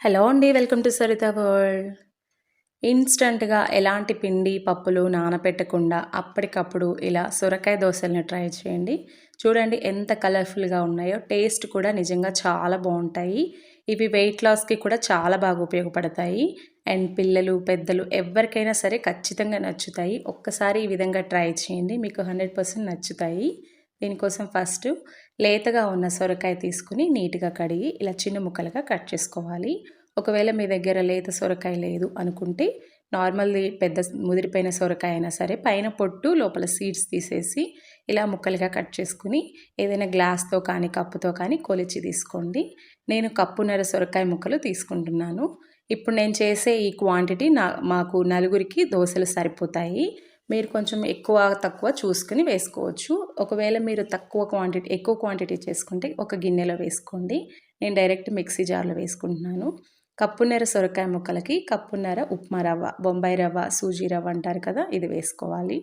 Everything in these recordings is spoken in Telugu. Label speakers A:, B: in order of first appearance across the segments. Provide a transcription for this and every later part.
A: హలో అండి వెల్కమ్ టు సరిత వరల్డ్. ఇన్స్టంట్గా ఎలాంటి పిండి పప్పులు నానబెట్టకుండా అప్పటికప్పుడు ఇలా సొరకాయ దోశలను ట్రై చేయండి. చూడండి ఎంత కలర్ఫుల్గా ఉన్నాయో టేస్ట్ కూడా నిజంగా చాలా బాగుంటాయి. ఇవి వెయిట్ లాస్కి కూడా చాలా బాగా ఉపయోగపడతాయి. అండ్ పిల్లలు పెద్దలు ఎవరికైనా సరే ఖచ్చితంగా నచ్చుతాయి. ఒక్కసారి ఈ విధంగా ట్రై చేయండి మీకు హండ్రెడ్ పర్సెంట్ నచ్చుతాయి. దీనికోసం ఫస్ట్ లేతగా ఉన్న సొరకాయ తీసుకుని నీట్గా కడిగి ఇలా చిన్న ముక్కలుగా కట్ చేసుకోవాలి. ఒకవేళ మీ దగ్గర లేత సొరకాయ లేదు అనుకుంటే నార్మల్ది పెద్ద ముదిరిపోయిన సొరకాయ అయినా సరే పైన పొట్టు లోపల సీడ్స్ తీసేసి ఇలా ముక్కలుగా కట్ చేసుకుని ఏదైనా గ్లాస్తో కానీ కప్పుతో కానీ కొలిచి తీసుకోండి. నేను కప్పున్నర సొరకాయ ముక్కలు తీసుకుంటున్నాను. ఇప్పుడు నేను చేసే ఈ క్వాంటిటీ నా మాకు నలుగురికి దోశలు సరిపోతాయి. మీరు కొంచెం ఎక్కువ తక్కువ చూసుకుని వేసుకోవచ్చు. ఒకవేళ మీరు తక్కువ క్వాంటిటీ ఎక్కువ క్వాంటిటీ చేసుకుంటే ఒక గిన్నెలో వేసుకోండి. నేను డైరెక్ట్ మిక్సీ జార్లో వేసుకుంటున్నాను. కప్పున్నర సొరకాయ ముక్కలకి కప్పున్నర ఉప్మా రవ్వ బొంబాయి రవ్వ సూజీ రవ్వ అంటారు కదా ఇది వేసుకోవాలి.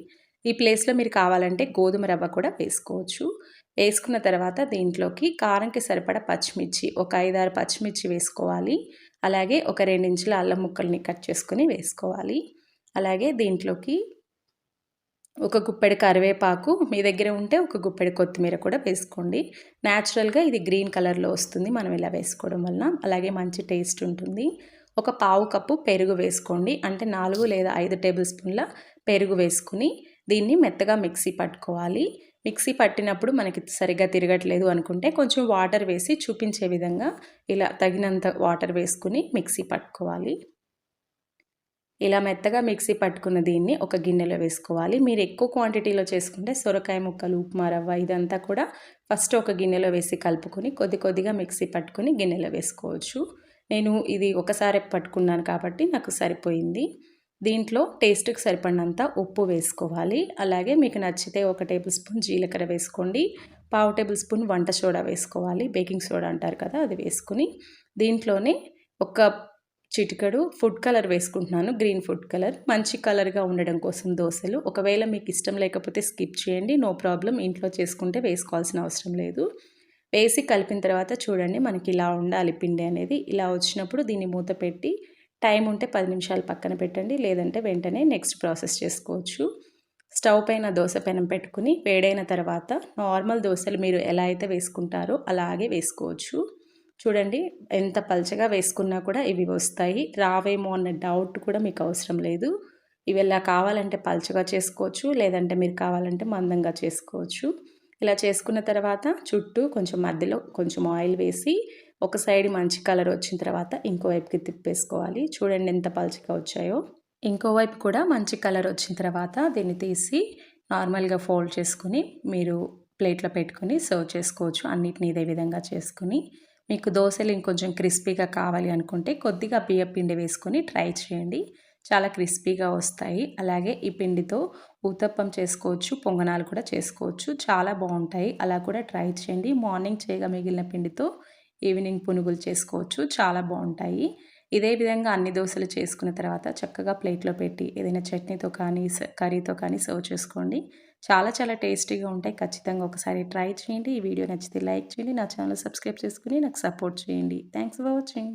A: ఈ ప్లేస్లో మీరు కావాలంటే గోధుమ రవ్వ కూడా వేసుకోవచ్చు. వేసుకున్న తర్వాత దీంట్లోకి కారంకి సరిపడ పచ్చిమిర్చి ఒక ఐదారు పచ్చిమిర్చి వేసుకోవాలి. అలాగే ఒక రెండించుల అల్లం ముక్కల్ని కట్ చేసుకుని వేసుకోవాలి. అలాగే దీంట్లోకి ఒక గుప్పెడు కరివేపాకు మీ దగ్గర ఉంటే ఒక గుప్పెడు కొత్తిమీర కూడా వేసుకోండి. న్యాచురల్గా ఇది గ్రీన్ కలర్లో వస్తుంది. మనం ఇలా వేసుకోవడం వలన అలాగే మంచి టేస్ట్ ఉంటుంది. ఒక పావు కప్పు పెరుగు వేసుకోండి. అంటే నాలుగు లేదా ఐదు టేబుల్ స్పూన్ల పెరుగు వేసుకుని దీన్ని మెత్తగా మిక్సీ పట్టుకోవాలి. మిక్సీ పట్టినప్పుడు మనకి సరిగ్గా తిరగట్లేదు అనుకుంటే కొంచెం వాటర్ వేసి చూపించే విధంగా ఇలా తగినంత వాటర్ వేసుకుని మిక్సీ పట్టుకోవాలి. ఇలా మెత్తగా మిక్సీ పట్టుకున్న దీన్ని ఒక గిన్నెలో వేసుకోవాలి. మీరు ఎక్కువ క్వాంటిటీలో చేసుకుంటే సొరకాయ ముక్కలు ఉప్మా రవ్వ ఇదంతా కూడా ఫస్ట్ ఒక గిన్నెలో వేసి కలుపుకొని కొద్ది కొద్దిగా మిక్సీ పట్టుకొని గిన్నెలో వేసుకోవచ్చు. నేను ఇది ఒకసారి పట్టుకున్నాను కాబట్టి నాకు సరిపోయింది. దీంట్లో టేస్ట్కి సరిపడినంత ఉప్పు వేసుకోవాలి. అలాగే మీకు నచ్చితే ఒక టేబుల్ స్పూన్ జీలకర్ర వేసుకోండి. పావు టేబుల్ స్పూన్ వంట సోడా వేసుకోవాలి. బేకింగ్ సోడా అంటారు కదా అది వేసుకుని దీంట్లోనే ఒక చిటికడు ఫుడ్ కలర్ వేసుకుంటున్నాను గ్రీన్ ఫుడ్ కలర్. మంచి కలర్గా ఉండడం కోసం దోశలు. ఒకవేళ మీకు ఇష్టం లేకపోతే స్కిప్ చేయండి నో ప్రాబ్లం. ఇంట్లో చేసుకుంటే వేసుకోవాల్సిన అవసరం లేదు. వేసి కలిపిన తర్వాత చూడండి మనకి ఇలా ఉండాలి పిండి అనేది. ఇలా వచ్చినప్పుడు దీన్ని మూత పెట్టి టైం ఉంటే పది నిమిషాలు పక్కన పెట్టండి లేదంటే వెంటనే నెక్స్ట్ ప్రాసెస్ చేసుకోవచ్చు. స్టవ్ పైన దోశ పెనం పెట్టుకుని వేడైన తర్వాత నార్మల్ దోశలు మీరు ఎలా అయితే వేసుకుంటారో అలాగే వేసుకోవచ్చు. చూడండి ఎంత పల్చగా వేసుకున్నా కూడా ఇవి వస్తాయి. రావేమో అన్న డౌట్ కూడా మీకు అవసరం లేదు. ఇవి ఇలా కావాలంటే పల్చగా చేసుకోవచ్చు లేదంటే మీరు కావాలంటే మందంగా చేసుకోవచ్చు. ఇలా చేసుకున్న తర్వాత చుట్టూ కొంచెం మధ్యలో కొంచెం ఆయిల్ వేసి ఒక సైడ్ మంచి కలర్ వచ్చిన తర్వాత ఇంకో వైపుకి తిప్పేసుకోవాలి. చూడండి ఎంత పల్చగా వచ్చాయో. ఇంకో వైపు కూడా మంచి కలర్ వచ్చిన తర్వాత దీన్ని తీసి నార్మల్గా ఫోల్డ్ చేసుకుని మీరు ప్లేట్లో పెట్టుకుని సర్వ్ చేసుకోవచ్చు. అన్నిటిని ఇదే విధంగా చేసుకుని. మీకు దోశలు ఇంకొంచెం క్రిస్పీగా కావాలి అనుకుంటే కొద్దిగా బియ్య పిండి వేసుకొని ట్రై చేయండి. చాలా క్రిస్పీగా వస్తాయి. అలాగే ఈ పిండితో ఊతప్పం చేసుకోవచ్చు పొంగనాలు కూడా చేసుకోవచ్చు. చాలా బాగుంటాయి. అలా కూడా ట్రై చేయండి. మార్నింగ్ చేయగా మిగిలిన పిండితో ఈవినింగ్ పునుగులు చేసుకోవచ్చు. చాలా బాగుంటాయి. ఇదే విధంగా అన్ని దోశలు చేసుకున్న తర్వాత చక్కగా ప్లేట్లో పెట్టి ఏదైనా చట్నీతో కానీ కర్రీతో కానీ సర్వ్ చేసుకోండి. చాలా చాలా టేస్టీగా ఉంటాయి. ఖచ్చితంగా ఒకసారి ట్రై చేయండి. ఈ వీడియో నచ్చితే లైక్ చేయండి. నా ఛానల్ సబ్స్క్రైబ్ చేసుకుని నాకు సపోర్ట్ చేయండి. Thanks for watching.